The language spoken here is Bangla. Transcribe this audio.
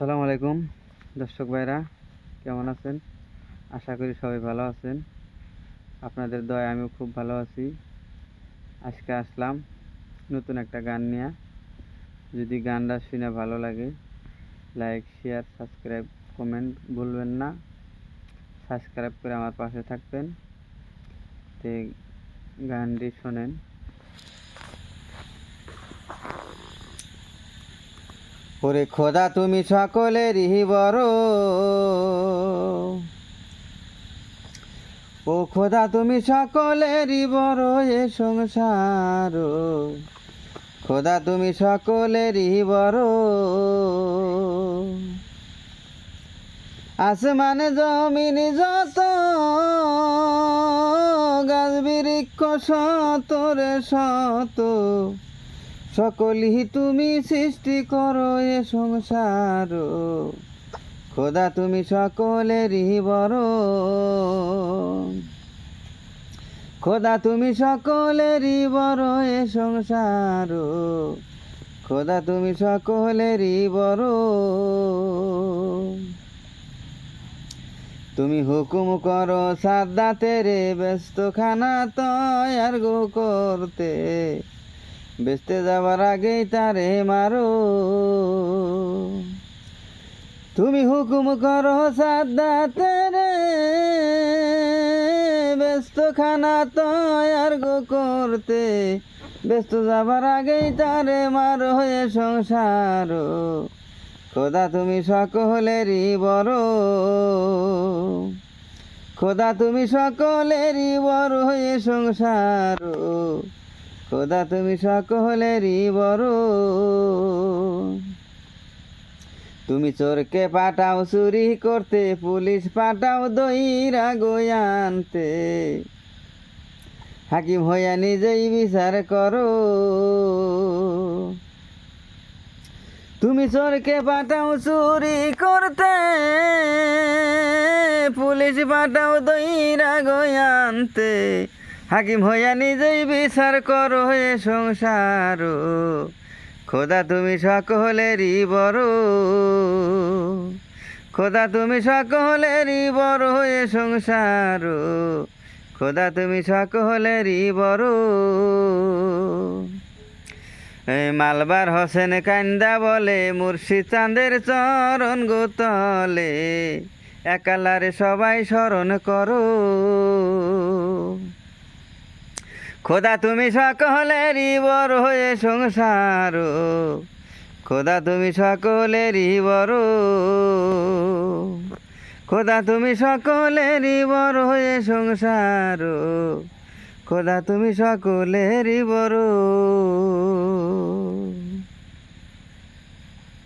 আসসালামু আলাইকুম, দর্শক ভাইরা, কেমন আছেন? আশা করি সবাই ভালো আছেন। আপনাদের দয় আমিও খুব ভালো আছি। আজকে আসলাম নতুন একটা গান নিয়ে। যদি গানটা শুনে ভালো লাগে, লাইক, শেয়ার, সাবস্ক্রাইব, কমেন্ট ভুলবেন না। সাবস্ক্রাইব করে আমার পাশে থাকবেন। তে গানটি শোনেন। ওরে খোদা, তুমি সকলেরই বড়। ও খোদা, তুমি সকলেরই বড় এ সংসার। খোদা, তুমি সকলেরই বড়। আসমানে, জমিন, যত গাছ, বৃক্ষ, শত রে শত। সকলই তুমি সৃষ্টি করো এ সংসার। খোদা, তুমি সকলেরই বড়। খোদা, তুমি সকলেরই বড় এ সংসার। খোদা, তুমি সকলেরই বড়। তুমি হুকুম করো সাদ্দাতে রে ব্যস্ত খানা তয়ার গো করতে। বেচতে যাবার আগেই তারে মারো। তুমি হুকুম করো সাদ্দাতে রে ব্যস্ত খানা তয়ার গো করতে। ব্যস্ত যাবার আগেই তারে মারো হয়ে সংসার। খোদা, তুমি সকলেরই বড়। খোদা, তুমি সকলেরই বড় হয়ে সংসার। খোদা, তুমি সকলেরই বড়। তুমি চোরকে পাঠাও, চুরি করতে, পুলিশ পাঠাও, দইরা গোয়ানতে হাকিম হইয়া নিজেই বিচার করো। তুমি চোরকে পাঠাও, চুরি করতে, পুলিশ পাঠাও, দইরা গোয়ানতে হাকিম হইয়া নিজেই বিচার করো হয়ে সংসার। খোদা তুমি সকলেরই বড়। খোদা তুমি সকলেরই বড় হয়ে সংসার। খোদা তুমি সকলেরই বড়। মালবার হোসেন কান্দা বলে মুর্শিদ চাঁদের চরণ গোতলে একালারে সবাই স্মরণ করো। খোদা, তুমি সকলেরই বড় হয়ে সংসার। খোদা, তুমি সকলেরই বড়। খোদা, তুমি সকলেরই বড় হয়ে সংসার। খোদা, তুমি সকলেরই বড়।